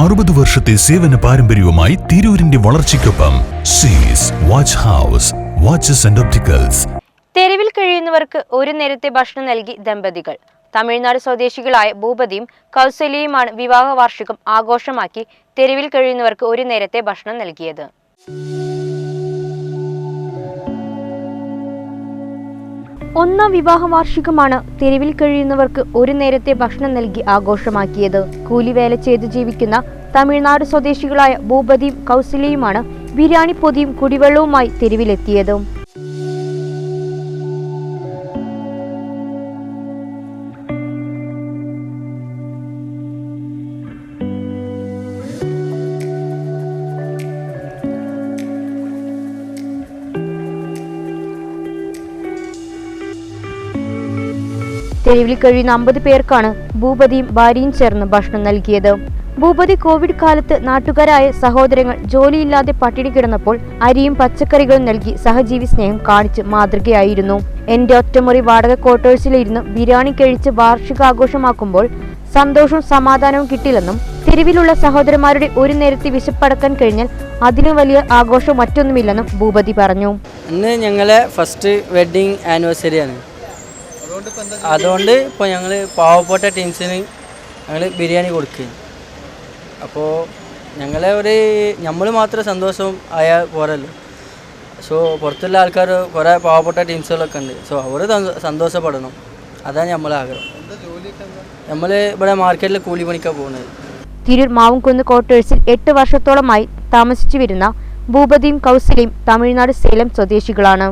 അറുപത് വർഷത്തെ സേവന പാരമ്പര്യവുമായി തിരൂരിന്റെ വളർച്ചയ്ക്കൊപ്പം Sees watch house watches and opticals തെരുവിൽ കഴിയുന്നവർക്ക് ഒരു നേരത്തെ ഭക്ഷണം നൽകി ദമ്പതികൾ. തമിഴ്നാട് സ്വദേശികളായ ഭൂപതിയും കൗസല്യയുമാണ് വിവാഹ വാർഷികം ആഘോഷമാക്കി തെരുവിൽ കഴിയുന്നവർക്ക് ഒരു നേരത്തെ ഭക്ഷണം നൽകിയത്. ഒന്നാം വിവാഹ വാർഷികമാണ് തെരുവിൽ കഴിയുന്നവർക്ക് ഒരു നേരത്തെ ഭക്ഷണം നൽകി ആഘോഷമാക്കിയത്. കൂലിവേല ചെയ്ത് ജീവിക്കുന്ന തമിഴ്നാട് സ്വദേശികളായ ഭൂപതിയും കൗസലിയുമാണ് ബിരിയാണി പൊതിയും കുടിവെള്ളവുമായി തെരുവിലെത്തിയത്. തെരുവിൽ കഴിയുന്ന അമ്പത് പേർക്കാണ് ഭൂപതിയും ഭാര്യയും ചേർന്ന് ഭക്ഷണം നൽകിയത്. ഭൂപതി കോവിഡ് കാലത്ത് നാട്ടുകാരായ സഹോദരങ്ങൾ ജോലിയില്ലാതെ പട്ടിണി കിടന്നപ്പോൾ അരിയും പച്ചക്കറികളും നൽകി സഹജീവി സ്നേഹം കാണിച്ച് മാതൃകയായിരുന്നു. എന്റെ ഒറ്റമുറി വാടക ക്വാർട്ടേഴ്സിലിരുന്ന് ബിരിയാണി കഴിച്ച് വാർഷികാഘോഷമാക്കുമ്പോൾ സന്തോഷവും സമാധാനവും കിട്ടില്ലെന്നും തെരുവിലുള്ള സഹോദരന്മാരുടെ ഒരു നേരത്തെ വിശപ്പടക്കാൻ കഴിഞ്ഞാൽ അതിനു വലിയ ആഘോഷം മറ്റൊന്നുമില്ലെന്നും ഭൂപതി പറഞ്ഞു. ഇന്ന് ഞങ്ങളെ ഫസ്റ്റ് വെഡ്ഡിങ് ആനിവേഴ്സറിയാണ് അതുകൊണ്ട് ഇപ്പോൾ ഞങ്ങൾ പാവപ്പെട്ട ടീംസിന് ഞങ്ങൾ ബിരിയാണി കൊടുക്കുക അപ്പോൾ ഞങ്ങളെ ഒരു നമ്മൾ മാത്രം സന്തോഷം ആയാൽ പോരല്ലോ. സോ പുറത്തുള്ള ആൾക്കാർ കുറേ പാവപ്പെട്ട ടീംസുകളൊക്കെ ഉണ്ട്. സോ അവർ സന്തോഷപ്പെടണം. അതാണ് നമ്മൾ ആഗ്രഹം. നമ്മൾ ഇവിടെ മാർക്കറ്റിൽ കൂലിപ്പണിക്കാണ് പോകുന്നത് തിരൂർ മാവുംകുന്ന് ക്വാർട്ടേഴ്സിൽ എട്ട് വർഷത്തോളമായി താമസിച്ചു വരുന്ന ഭൂപതിയും കൗസലയും തമിഴ്നാട് സേലം സ്വദേശികളാണ്.